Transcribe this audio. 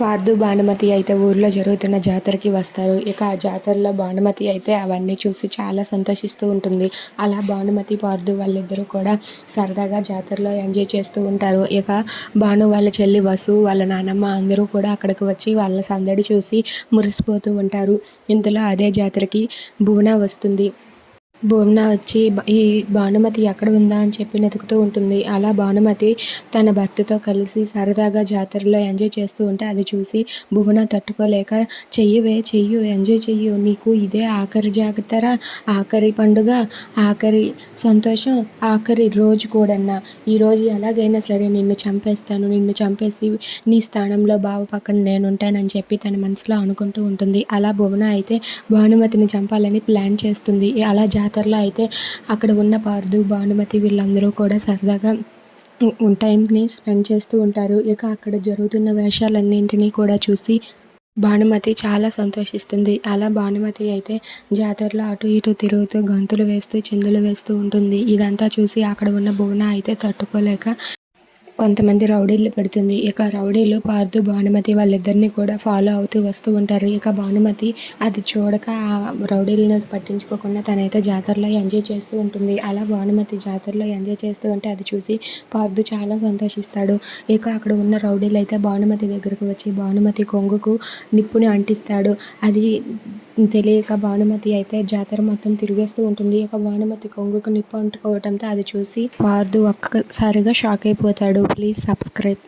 పార్దు భానుమతి అయితే ఊర్లో జరుగుతున్న జాతరకి వస్తారు. ఇక ఆ జాతరలో భానుమతి అయితే అవన్నీ చూసి చాలా సంతోషిస్తూ ఉంటుంది. అలా భానుమతి పార్దు వాళ్ళిద్దరూ కూడా సరదాగా జాతరలో ఎంజాయ్ చేస్తూ ఉంటారు. ఇక భాను వాళ్ళ చెల్లి వసు వాళ్ళ నానమ్మ అందరూ కూడా అక్కడికి వచ్చి వాళ్ళ సందడి చూసి మురిసిపోతూ ఉంటారు. ఇంతలో అదే జాతరకి భువన వస్తుంది. భువన వచ్చి ఈ భానుమతి ఎక్కడ ఉందా? అని చెప్పి వెతుకుతూ ఉంటుంది. అలా భానుమతి తన భర్తతో కలిసి సరదాగా జాతరలో ఎంజాయ్ చేస్తూ ఉంటే అది చూసి భువన తట్టుకోలేక చెయ్యవే చెయ్యు ఎంజాయ్ చెయ్యు నీకు ఇదే ఆఖరి జాతర ఆఖరి పండుగ ఆఖరి సంతోషం ఆఖరి రోజు కూడన్నా. ఈరోజు ఎలాగైనా సరే నిన్ను చంపేస్తాను నిన్ను చంపేసి నీ స్థానంలో బావ పక్కన నేను ఉంటానని చెప్పి తన మనసులో అనుకుంటూ ఉంటుంది. అలా భువన అయితే భానుమతిని చంపాలని ప్లాన్ చేస్తుంది. అలా జాతరలో అయితే అక్కడ ఉన్న పార్దు భానుమతి వీళ్ళందరూ కూడా సరదాగా టైంని స్పెండ్ చేస్తూ ఉంటారు. ఇక అక్కడ జరుగుతున్న వేషాలన్నింటినీ కూడా చూసి భానుమతి చాలా సంతోషిస్తుంది. అలా భానుమతి అయితే జాతరలో అటు ఇటు తిరుగుతూ గంతులు వేస్తూ చిందులు వేస్తూ ఉంటుంది. ఇదంతా చూసి అక్కడ ఉన్న భువన అయితే తట్టుకోలేక కొంతమంది రౌడీలు పెడుతుంది. ఇక రౌడీలు పార్దు భానుమతి వాళ్ళిద్దరిని కూడా ఫాలో అవుతూ వస్తూ ఉంటారు. ఇక భానుమతి అది చూడక ఆ రౌడీలను పట్టించుకోకుండా తనైతే జాతరలో ఎంజాయ్ చేస్తూ ఉంటుంది. అలా భానుమతి జాతరలో ఎంజాయ్ చేస్తూ ఉంటే అది చూసి పార్దు చాలా సంతోషిస్తాడు. ఇక అక్కడ ఉన్న రౌడీలు అయితే భానుమతి దగ్గరకు వచ్చి భానుమతి కొంగుకు నిప్పుని అంటిస్తాడు. అది తెలియక భానుమతి అయితే జాతర మొత్తం తిరిగేస్తూ ఉంటుంది. ఇక భానుమతి కొంగుకు నిప్పు అంటుకోవడంతో అది చూసి పార్దు ఒక్కసారిగా షాక్ అయిపోతాడు. Please subscribe.